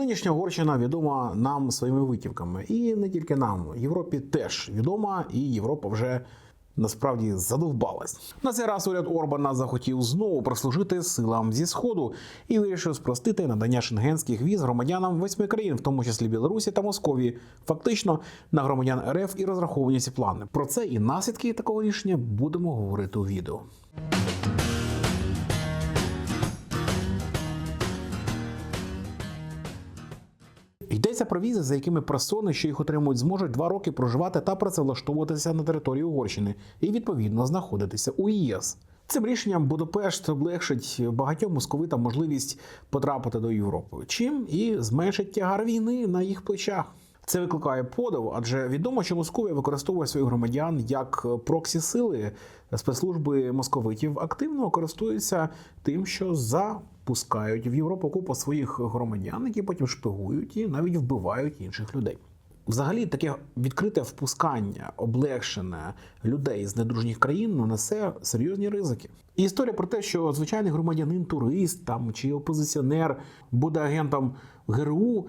Нинішня Угорщина відома нам своїми витівками, і не тільки нам. Європі теж відома, і Європа вже насправді задовбалась. На цей раз уряд Орбана захотів знову прослужити силам зі сходу і вирішив спростити надання шенгенських віз громадянам восьми країн, в тому числі Білорусі та Московії. Фактично на громадян РФ і розраховані ці плани. Про це і наслідки такого рішення будемо говорити у відео. Йдеться про візи, за якими персони, що їх отримують, зможуть два роки проживати та працевлаштовуватися на території Угорщини і відповідно знаходитися у ЄС. Цим рішенням Будапешт облегшить багатьом московитам можливість потрапити до Європи, чим і зменшить тягар війни на їх плечах. Це викликає подив, адже відомо, що Московія використовує своїх громадян як проксі сили. Спецслужби московитів активно користуються тим, що запускають в Європу купу своїх громадян, які потім шпигують і навіть вбивають інших людей. Взагалі, таке відкрите впускання, облегшене людей з недружніх країн несе серйозні ризики. І історія про те, що звичайний громадянин, турист там чи опозиціонер буде агентом ГРУ,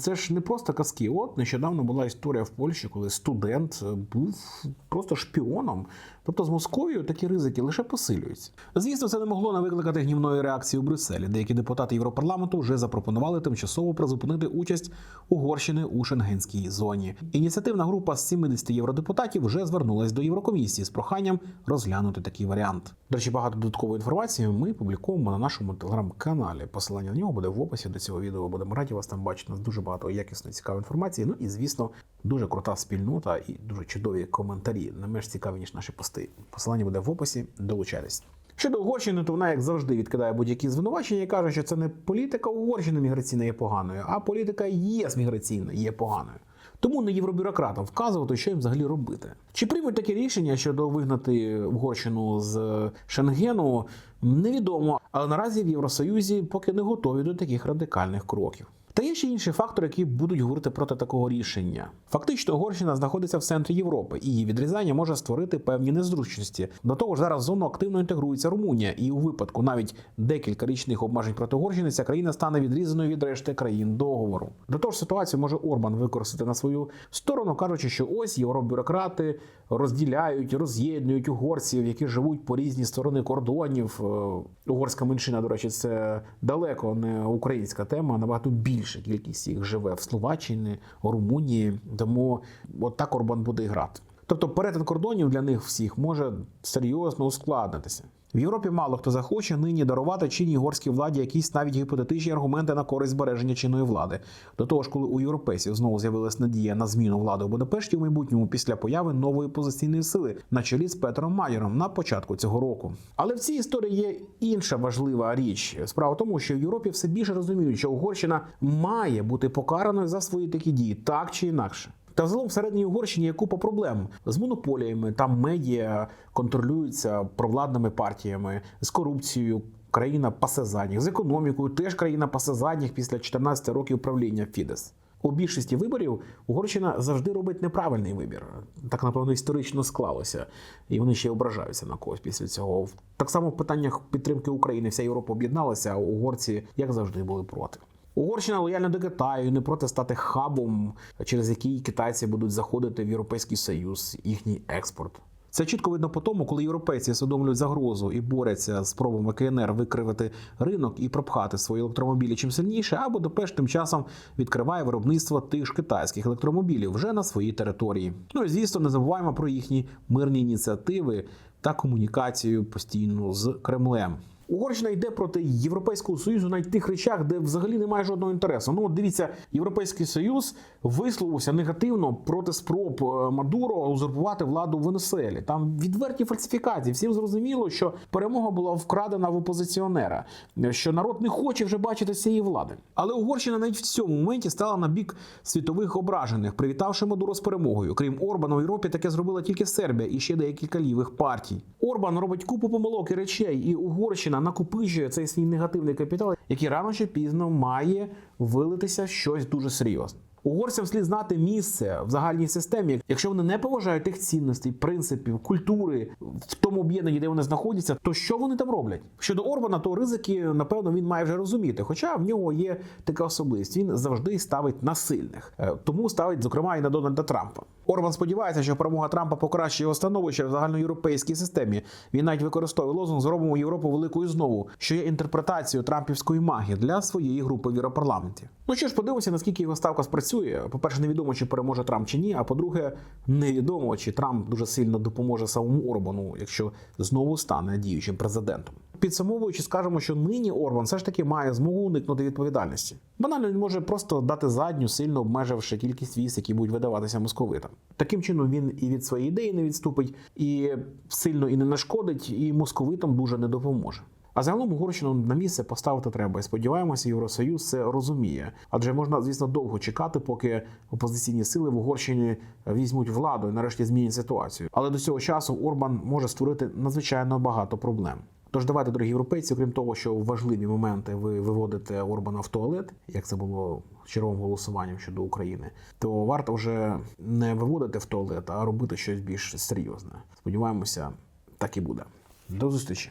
це ж не просто казки. От нещодавно була історія в Польщі, коли студент був просто шпіоном. Тобто з Московією такі ризики лише посилюються. Звісно, це не могло не викликати гнівної реакції у Брюсселі. Деякі депутати Європарламенту вже запропонували тимчасово призупинити участь Угорщини у шенгенській зоні. Ініціативна група з 70 євродепутатів вже звернулась до Єврокомісії з проханням розглянути такий варіант. До речі, багато додаткової інформації ми публікуємо на нашому телеграм-каналі. Посилання на нього буде в описі до цього відео. Будемо раді вас там бачити. У нас дуже багато якісної цікавої інформації. Ну і звісно, дуже крута спільнота і дуже чудові коментарі. Не менш цікаві ніж наші пости. Посилання буде в описі. Долучайтесь. Щодо Угорщини, то вона, як завжди, відкидає будь-які звинувачення і каже, що це не політика Угорщини міграційна є поганою, а політика ЄС міграційна є поганою. Тому не євробюрократам вказувати, що їм взагалі робити. Чи приймуть таке рішення щодо вигнати Угорщину з Шенгену, невідомо. Але наразі в Євросоюзі поки не готові до таких радикальних кроків. Та є ще інші фактори, які будуть говорити проти такого рішення. Фактично, Угорщина знаходиться в центрі Європи, і її відрізання може створити певні незручності. До того ж, зараз в зону активно інтегрується Румунія, і у випадку навіть декілька річних обмежень проти Угорщини ця країна стане відрізаною від решти країн договору. До того ж, ситуацію може Орбан використати на свою сторону, кажучи, що ось євробюрократи розділяють, роз'єднують угорців, які живуть по різні сторони кордонів. Е, Угорська меншина, до речі, це далеко не українська тема, набагато більша кількість їх живе в Словаччині, Румунії. Тому от так Орбан буде грати. Тобто перетин кордонів для них всіх може серйозно ускладнитися. В Європі мало хто захоче нині дарувати чинній угорській владі якісь навіть гіпотетичні аргументи на користь збереження чинної влади. До того ж, коли у європейців знову з'явилась надія на зміну влади у Будапешті в майбутньому після появи нової позиційної сили на чолі з Петром Майером на початку цього року. Але в цій історії є інша важлива річ. Справа в тому, що в Європі все більше розуміють, що Угорщина має бути покараною за свої такі дії, так чи інакше. Та взагалом всередині Угорщини є купа проблем з монополіями. Там медіа контролюються провладними партіями, з корупцією. Країна пасе задніх, з економікою теж країна пасе задніх після 14 років правління Фідес. У більшості виборів Угорщина завжди робить неправильний вибір. Так напевно історично склалося, і вони ще ображаються на когось після цього. Так само в питаннях підтримки України вся Європа об'єдналася, а угорці, як завжди, були проти. Угорщина лояльна до Китаю, не проти стати хабом, через який китайці будуть заходити в Європейський Союз, їхній експорт. Це чітко видно по тому, коли європейці усвідомлюють загрозу і борються з спробами КНР викривити ринок і пропхати свої електромобілі чим сильніше, а Будапешт тим часом відкриває виробництво тих ж китайських електромобілів вже на своїй території. Ну і звісно, не забуваємо про їхні мирні ініціативи та комунікацію постійну з Кремлем. Угорщина йде проти Європейського союзу на тих речах, де взагалі немає жодного інтересу. Ну, от дивіться, Європейський Союз висловився негативно проти спроб е, Мадуро узурпувати владу в Венесуелі. Там відверті фальсифікації. Всім зрозуміло, що перемога була вкрадена в опозиціонера, що народ не хоче вже бачити цієї влади. Але Угорщина навіть в цьому моменті стала на бік світових ображених, привітавши Мадуро з перемогою. Крім Орбана, в Європі таке зробила тільки Сербія і ще декілька лівих партій. Орбан робить купу помилок і речей, і Угорщина накопичує цей свій негативний капітал, який рано чи пізно має вилитися щось дуже серйозне. Угорцям слід знати місце в загальній системі. Якщо вони не поважають тих цінностей, принципів, культури в тому об'єднанні, де вони знаходяться, то що вони там роблять? Щодо Орбана, то ризики, напевно, він має вже розуміти. Хоча в нього є така особливість. Він завжди ставить на сильних, Е, тому ставить, зокрема, і на Дональда Трампа. Орбан сподівається, що перемога Трампа покращить його становище в загальноєвропейській системі. Він навіть використовує лозунг Зробимо Європу великою знову, що є інтерпретацією трампівської магії для своєї групи в Європарламенті. Ну що ж, подивимося, наскільки його ставка спрацює. По-перше, невідомо, чи переможе Трамп чи ні. А по-друге, невідомо, чи Трамп дуже сильно допоможе самому Орбану, якщо знову стане діючим президентом. Підсумовуючи, скажемо, що нині Орбан все ж таки має змогу уникнути відповідальності. Банально він може просто дати задню, сильно обмеживши кількість віз, які будуть видаватися московитам. Таким чином він і від своєї ідеї не відступить, і сильно і не нашкодить, і московитам дуже не допоможе. А загалом Угорщину на місце поставити треба. І сподіваємося, Євросоюз це розуміє. Адже можна, звісно, довго чекати, поки опозиційні сили в Угорщині візьмуть владу і нарешті змінять ситуацію. Але до цього часу Орбан може створити надзвичайно багато проблем. Тож давайте, дорогі європейці, окрім того, що в важливі моменти ви виводите Орбана в туалет, як це було черговим голосуванням щодо України, то варто вже не виводити в туалет, а робити щось більш серйозне. Сподіваємося, так і буде. До зустрічі.